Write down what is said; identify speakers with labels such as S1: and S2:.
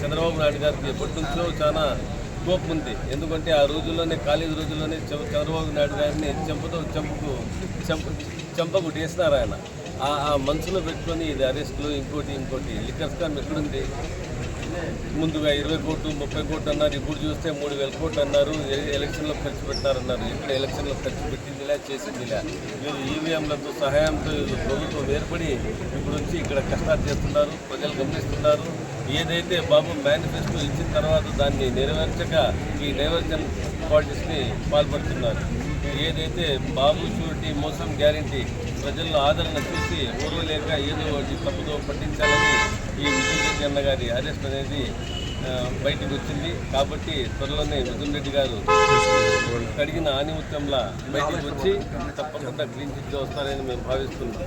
S1: చంద్రబాబు ఎప్పటి నుంచో చాలా కోపం ఉంది. ఎందుకంటే ఆ రోజుల్లోనే కాలేజీ రోజుల్లోనే చంద్రబాబు నాయుడు గారిని చెంపతో చెంపకు చెంప చెంపకు వేసినారు ఆయన. ఆ మనసులో పెట్టుకొని ఇది అరెస్టులు ఇంకోటి ఇంకోటి. లిక్కర్ స్కామ్ ఎక్కడుంది? ముందుగా ఇరవై కోట్లు ముప్పై కోట్లు అన్నారు. ఇప్పుడు చూస్తే మూడు వేల కోట్లు అన్నారు. ఎలక్షన్లో ఖర్చు పెట్టారన్నారు. ఇక్కడ ఎలక్షన్లో ఖర్చు పెట్టిందిలా చేసిందిలా. వీళ్ళు ఈవీఎంలతో సహాయంతో వీళ్ళు ప్రభుత్వం ఏర్పడి ఇప్పుడు వచ్చి ఇక్కడ కష్టాలు చేస్తున్నారు ప్రజలు గమనిస్తున్నారు. ఏదైతే బాబు మేనిఫెస్టో ఇచ్చిన తర్వాత దాన్ని నెరవేర్చక ఈ డైవర్జన్ పాలిటిక్స్ని పాల్పడుతున్నారు. ఏదైతే బాబు షూరిటీ మోసం గ్యారంటీ ప్రజల్లో ఆదరణ చూసి ఓర్వలేక ఏదో ఒకటి తప్పుదో పట్టించాలని ఈ మిథున్ అన్న గారి అరెస్ట్ అనేది బయటకు వచ్చింది. కాబట్టి త్వరలోనే మిథున్ రెడ్డి గారు కడిగిన ఆనిముత్యంలా బయటకు వచ్చి తప్పకుండా క్లీన్ చిట్గా వస్తారని మేము భావిస్తున్నాం.